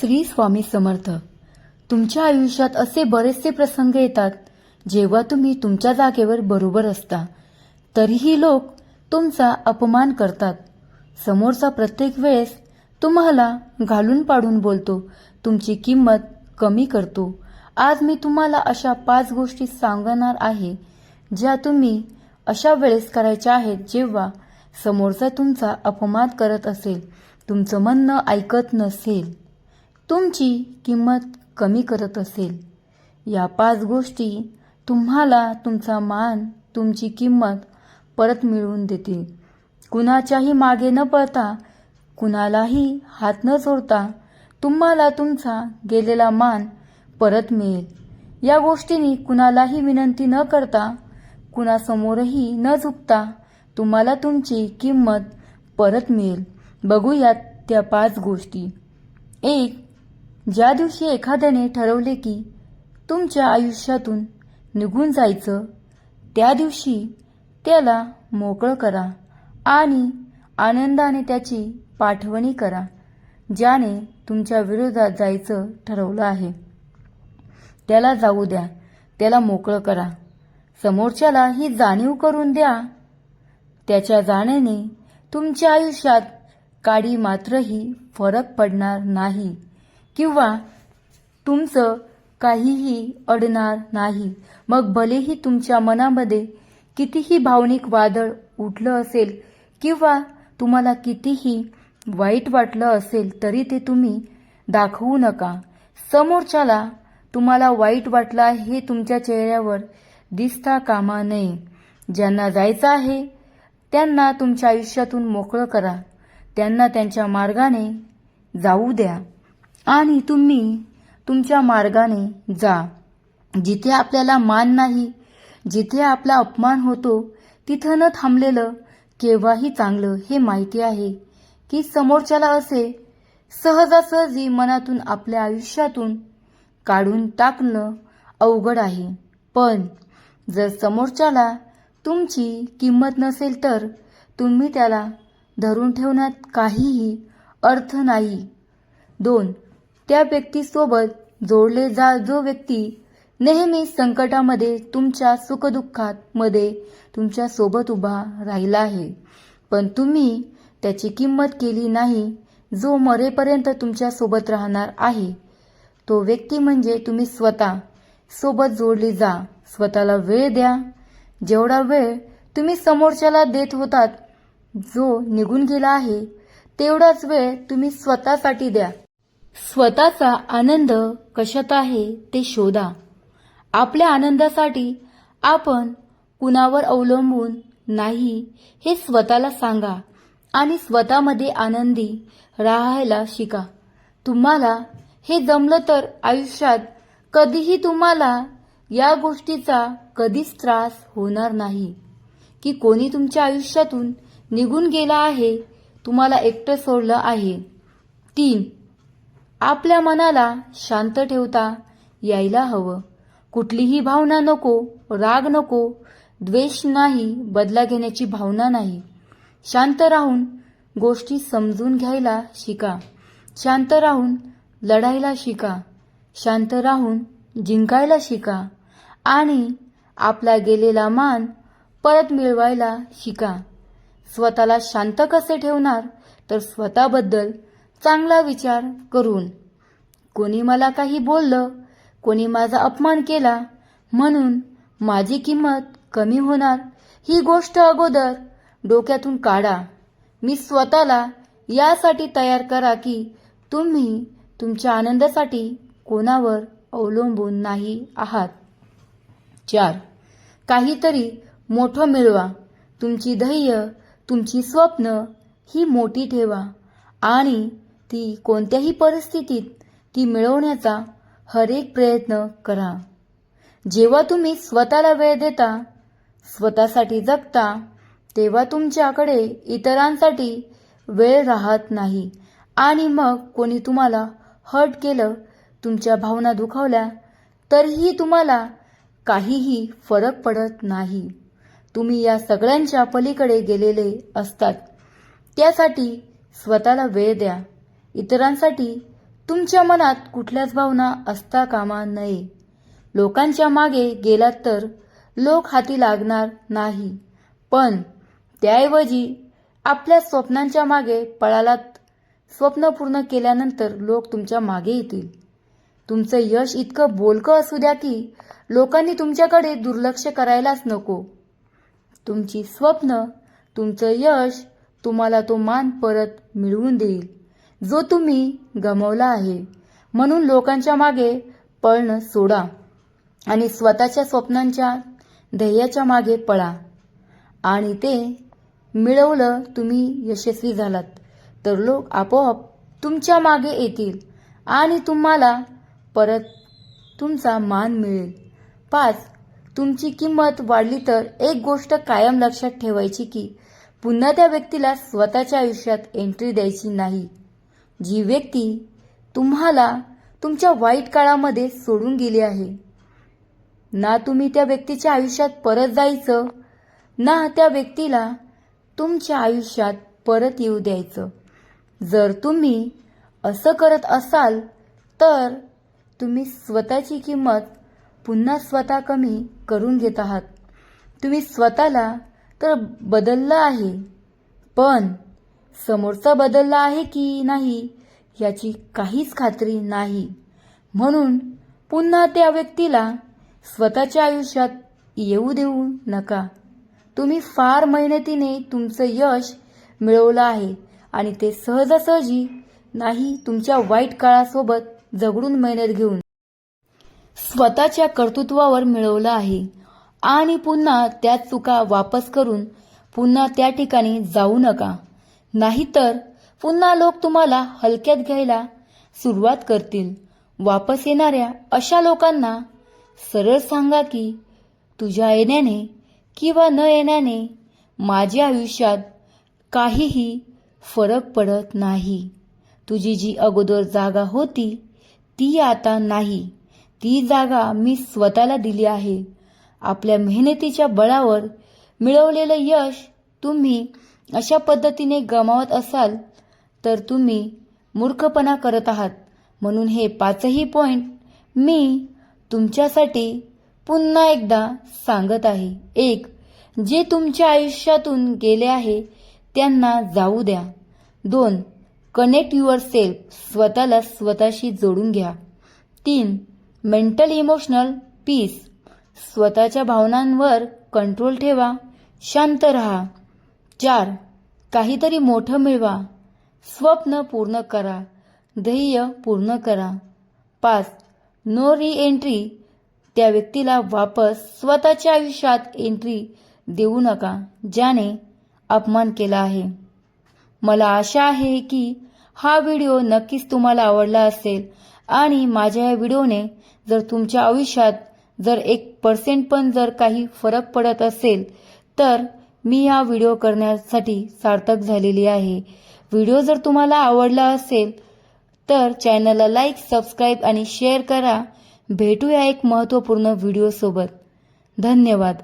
श्री स्वामी समर्थ. तुमच्या आयुष्यात असे बरेचसे प्रसंग येतात जेव्हा तुम्ही तुमच्या जागेवर बरोबर असता. तरीही लोक तुमचा अपमान करतात. समोरचा प्रत्येक वेळेस तुम्हाला घालून पाडून बोलतो तुमची किंमत कमी करतो. आज मी तुम्हाला अशा पाच गोष्टी सांगणार आहे ज्या तुम्ही अशा वेळेस करायच्या आहेत जेव्हा समोरचा तुमचा अपमान करत असेल. तुमचं म्हणणं ऐकत नसेल. तुमची किंमत कमी करत असेल. या पाच गोष्टी तुम्हाला तुमचा मान तुमची किंमत परत मिळवून देतील. कुणाच्याही मागे न पळता कुणालाही हात न जोडता तुम्हाला तुमचा गेलेला मान परत मिळेल. या गोष्टींनी कुणालाही विनंती न करता कुणासमोरही न झुकता तुम्हाला तुमची किंमत परत मिळेल. बघूयात त्या पाच गोष्टी. एक ज्या दिवशी एखाद्याने ठरवले की तुमच्या आयुष्यातून निघून जायचं त्या दिवशी त्याला मोकळं करा आणि आनंदाने त्याची पाठवणी करा ज्याने तुमच्या विरोधात जायचं ठरवलं आहे. त्याला जाऊ द्या त्याला मोकळं करा. समोरच्याला ही जाणीव करून द्या. त्याच्या जाण्याने तुमच्या आयुष्यात काडी मात्रही फरक पडणार नाही. किंवा तुमचं काहीही अडणार नाही. मग भलेही तुमच्या मनामध्ये कितीही भावनिक वादळ उठलं असेल किंवा तुम्हाला कितीही वाईट वाटलं असेल तरी ते तुम्ही दाखवू नका. समोरच्याला तुम्हाला वाईट वाटलं आहे हे तुमच्या चेहऱ्यावर दिसता कामा नये. ज्यांना जायचं आहे त्यांना तुमच्या आयुष्यातून मोकळं करा. त्यांना त्यांच्या मार्गाने जाऊ द्या. आणि तुम्ही तुमच्या मार्गाने जा. जिथे आपल्याला मान नाही जिथे आपला अपमान होतो तिथं न थांबलेलं केव्हाही चांगलं हे माहिती आहे की समोरच्याला असे सहजासहजी मनातून आपल्या आयुष्यातून काढून टाकणं अवघड आहे. पण जर समोरच्याला तुमची किंमत नसेल तर तुम्ही त्याला धरून ठेवण्यात काहीही अर्थ नाही. दोन त्या व्यक्तीसोबत जोडले जा जो व्यक्ती नेहमी संकटामध्ये तुमच्या सुखदुःखात मध्ये तुमच्यासोबत उभा राहिला आहे. पण तुम्ही त्याची किंमत केली नाही जो मरेपर्यंत तुमच्यासोबत राहणार आहे. तो व्यक्ती म्हणजे तुम्ही स्वतः. सोबत जोडली जा. स्वतःला वेळ द्या. जेवढा वेळ तुम्ही समोरच्याला देत होतात जो निघून गेला आहे तेवढाच वेळ तुम्ही स्वतःसाठी द्या. स्वतःचा आनंद कशात आहे ते शोधा. आपल्या आनंदासाठी आपण कुणावर अवलंबून नाही हे स्वतःला सांगा आणि स्वतःमध्ये आनंदी राहायला शिका. तुम्हाला हे जमलं तर आयुष्यात कधीही तुम्हाला या गोष्टीचा कधीच त्रास होणार नाही. की कोणी तुमच्या आयुष्यातून निघून गेला आहे तुम्हाला एकटं सोडलं आहे. तीन आपल्या मनाला शांत ठेवता यायला हवं. कुठलीही भावना नको राग नको द्वेष नाही बदला घेण्याची भावना नाही. शांत राहून गोष्टी समजून घ्यायला शिका. शांत राहून लढायला शिका. शांत राहून जिंकायला शिका. आणि आपला गेलेला मान परत मिळवायला शिका. स्वतःला शांत कसे ठेवणार? तर स्वतःबद्दल चांगला विचार करून. कोणी मला काही बोललं कोणी माझा अपमान केला म्हणून माझी किंमत कमी होणार ही गोष्ट अगोदर डोक्यातून काढा. मी स्वतःला यासाठी तयार करा की तुम्ही तुमच्या आनंदासाठी कोणावर अवलंबून नाही आहात. चार. काहीतरी मोठं मिळवा. तुमची ध्येय तुमची स्वप्न ही मोठी ठेवा आणि ती कोणत्याही परिस्थितीत ती मिळवण्याचा हरेक प्रयत्न करा. जेव्हा तुम्ही स्वतःला वेळ देता स्वतःसाठी जगता तेव्हा तुमच्याकडे इतरांसाठी वेळ राहत नाही. आणि मग कोणी तुम्हाला हर्ट केलं तुमच्या भावना दुखावल्या तरीही तुम्हाला काहीही फरक पडत नाही. तुम्ही या सगळ्यांच्या पलीकडे गेलेले असतात. त्यासाठी स्वतःला वेळ द्या. इतरांसाठी तुमच्या मनात कुठल्याच भावना असता कामा नये. लोकांच्या मागे गेलात तर लोक हाती लागणार नाही. पण त्याऐवजी आपल्या स्वप्नांच्या मागे पळालात स्वप्न पूर्ण केल्यानंतर लोक तुमच्या मागे येतील. तुमचं यश इतकं बोलकं असू द्या की लोकांनी तुमच्याकडे दुर्लक्ष करायलाच नको. तुमची स्वप्न तुमचं यश तुम्हाला तो मान परत मिळवून देईल. जो तुम्ही गमवला आहे. म्हणून लोकांच्या मागे पळणं सोडा आणि स्वतःच्या स्वप्नांच्या ध्येयाच्या मागे पळा. आणि ते मिळवलं तुम्ही यशस्वी झालात. तर लोक आपोआप तुमच्या मागे येतील आणि तुम्हाला परत तुमचा मान मिळेल. पाच तुमची किंमत वाढली तर एक गोष्ट कायम लक्षात ठेवायची की पुन्हा त्या व्यक्तीला स्वतःच्या आयुष्यात एंट्री द्यायची नाही. जी व्यक्ती तुम्हाला तुमच्या वाईट काळामध्ये सोडून गेली आहे. ना तुम्ही त्या व्यक्तीच्या आयुष्यात परत जायचं ना त्या व्यक्तीला तुमच्या आयुष्यात परत येऊ द्यायचं. जर तुम्ही असं करत असाल तर तुम्ही स्वतःची किंमत पुन्हा स्वतः कमी करून घेत आहात. तुम्ही स्वतःला तर बदललं आहे पण समोरचा बदलला आहे की नाही याची काहीच खात्री नाही. म्हणून पुन्हा त्या व्यक्तीला स्वतःच्या आयुष्यात येऊ देऊ नका. तुम्ही फार मेहनतीने तुमचं यश मिळवलं आहे आणि ते सहजासहजी नाही तुमच्या वाईट काळासोबत झगडून मेहनत घेऊन. स्वतःच्या कर्तृत्वावर मिळवलं आहे आणि पुन्हा त्या चुका वापस करून पुन्हा त्या ठिकाणी जाऊ नका. नाहीतर पुन्हा लोक तुम्हाला हलक्यात घ्यायला सुरुवात करतील. वापस येणाऱ्या अशा लोकांना सरळ सांगा की तुझ्या येण्याने किंवा न येण्याने माझ्या आयुष्यात काहीही फरक पडत नाही. तुझी जी अगोदर जागा होती ती आता नाही. ती जागा मी स्वतःला दिली आहे. आपल्या मेहनतीच्या बळावर मिळवलेलं यश तुम्ही अशा पद्धतीने गमावत असाल तर तुम्ही मूर्खपणा करत आहात. म्हणून हे पाचही पॉइंट मी तुमच्यासाठी पुन्हा एकदा सांगत आहे. एक जे तुमच्या आयुष्यातून गेले आहे त्यांना जाऊ द्या. दोन कनेक्ट युअर सेल्फ स्वतःला स्वतःशी जोडून घ्या. तीन मेंटल इमोशनल पीस स्वतःच्या भावनांवर कंट्रोल ठेवा. शांत रहा. चार काहीतरी मोठं मिळवा. स्वप्न पूर्ण करा. ध्येय पूर्ण करा. पाच. नो री एंट्री त्या व्यक्तीला वापस स्वतःच्या आयुष्यात एंट्री देऊ नका ज्याने अपमान केला आहे. मला आशा आहे की हा व्हिडिओ नक्कीच तुम्हाला आवडला असेल आणि माझ्या या व्हिडिओने जर तुमच्या आयुष्यात जर एक पर्सेंट पण जर काही फरक पडत असेल तर मी हा व्हिडिओ करण्यासाठी सार्थक झालेली आहे. व्हिडिओ जर तुम्हाला आवडला असेल तर चॅनलला लाईक सबस्क्राईब आणि शेअर करा. भेटूया एक महत्त्वपूर्ण व्हिडिओसोबत. धन्यवाद.